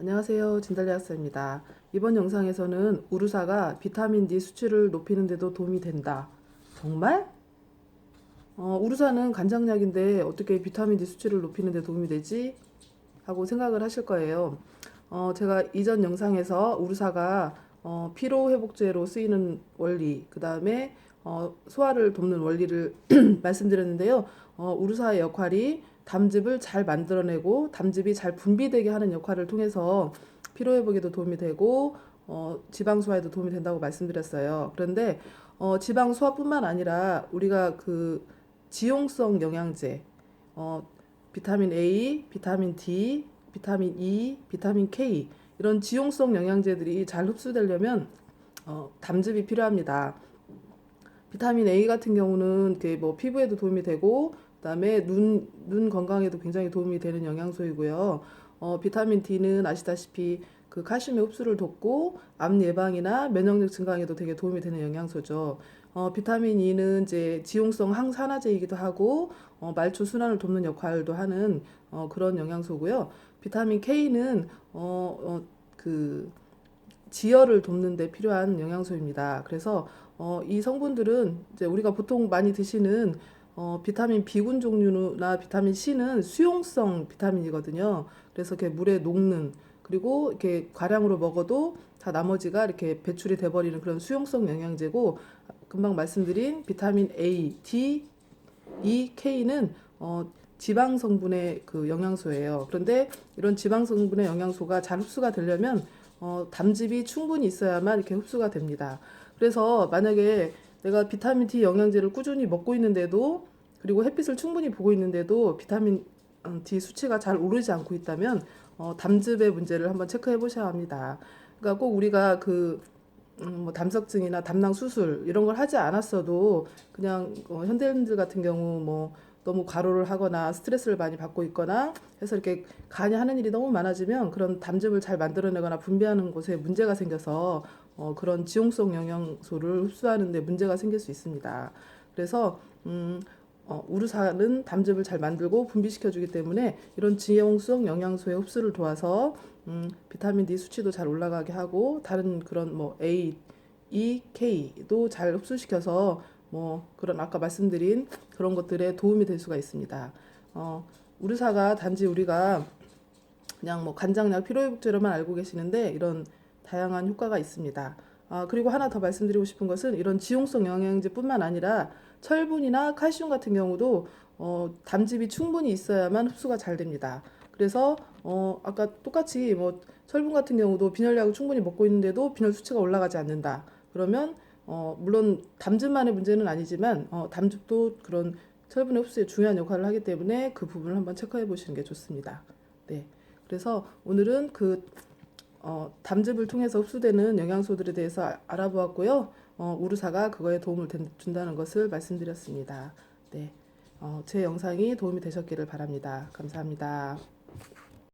안녕하세요. 진달래 학사입니다. 이번 영상에서는 우루사가 비타민 D 수치를 높이는 데도 도움이 된다. 정말? 어, 우루사는 간장약인데 어떻게 비타민 D 수치를 높이는 데 도움이 되지? 하고 생각을 하실 거예요. 어, 제가 이전 영상에서 우루사가 어, 피로회복제로 쓰이는 원리, 그 다음에 어, 소화를 돕는 원리를 말씀드렸는데요. 어, 우루사의 역할이 담즙을 잘 만들어내고 담즙이 잘 분비되게 하는 역할을 통해서 피로 회복에도 도움이 되고 어, 지방 소화에도 도움이 된다고 말씀드렸어요. 그런데 어, 지방 소화뿐만 아니라 우리가 그 지용성 영양제, 어, 비타민 A, 비타민 D, 비타민 E, 비타민 K 이런 지용성 영양제들이 잘 흡수되려면 어, 담즙이 필요합니다. 비타민 A 같은 경우는 뭐 피부에도 도움이 되고 그다음에 눈, 눈 건강에도 굉장히 도움이 되는 영양소이고요. 어, 비타민 D는 아시다시피 그 칼슘의 흡수를 돕고 암 예방이나 면역력 증강에도 되게 도움이 되는 영양소죠. 어, 비타민 E는 이제 지용성 항산화제이기도 하고 어, 말초 순환을 돕는 역할도 하는 어, 그런 영양소고요. 비타민 K는 어, 어, 그 지혈을 돕는 데 필요한 영양소입니다. 그래서 어, 이 성분들은 이제 우리가 보통 많이 드시는 어, 비타민 B군 종류나 비타민 C는 수용성 비타민이거든요. 그래서 이렇게 물에 녹는 그리고 이렇게 과량으로 먹어도 다 나머지가 이렇게 배출이 돼버리는 그런 수용성 영양제고 금방 말씀드린 비타민 A, D, E, K는 어, 지방 성분의 그 영양소예요. 그런데 이런 지방 성분의 영양소가 잘 흡수가 되려면 어, 담즙이 충분히 있어야만 이렇게 흡수가 됩니다. 그래서 만약에 내가 비타민 D 영양제를 꾸준히 먹고 있는데도 그리고 햇빛을 충분히 보고 있는데도 비타민 음, D 수치가 잘 오르지 않고 있다면 어, 담즙의 문제를 한번 체크해 보셔야 합니다. 그러니까 꼭 우리가 그 음, 뭐 담석증이나 담낭 수술 이런 걸 하지 않았어도 그냥 어, 현대인들 같은 경우 뭐 너무 과로를 하거나 스트레스를 많이 받고 있거나 해서 이렇게 간이 하는 일이 너무 많아지면 그런 담즙을 잘 만들어내거나 분비하는 곳에 문제가 생겨서 어, 그런 지용성 영양소를 흡수하는데 문제가 생길 수 있습니다. 그래서 음, 어, 우루사는 담즙을 잘 만들고 분비시켜주기 때문에 이런 지용성 영양소의 흡수를 도와서 음, 비타민 D 수치도 잘 올라가게 하고 다른 그런 뭐 A, E, K도 잘 흡수시켜서 뭐 그런 아까 말씀드린 그런 것들에 도움이 될 수가 있습니다. 어, 우루사가 단지 우리가 그냥 뭐 간장약 피로회복제로만 알고 계시는데 이런 다양한 효과가 있습니다. 아, 그리고 하나 더 말씀드리고 싶은 것은 이런 지용성 영양제뿐만 아니라 철분이나 칼슘 같은 경우도 어, 담즙이 충분히 있어야만 흡수가 잘 됩니다. 그래서 어, 아까 똑같이 뭐 철분 같은 경우도 빈혈약을 충분히 먹고 있는데도 빈혈 수치가 올라가지 않는다. 그러면 어, 물론 담즙만의 문제는 아니지만 어, 담즙도 그런 철분의 흡수에 중요한 역할을 하기 때문에 그 부분을 한번 체크해 보시는 게 좋습니다. 네. 그래서 오늘은 그 어, 담즙을 통해서 흡수되는 영양소들에 대해서 아- 알아보았고요. 어, 우루사가 그거에 도움을 된- 준다는 것을 말씀드렸습니다. 네. 어, 제 영상이 도움이 되셨기를 바랍니다. 감사합니다.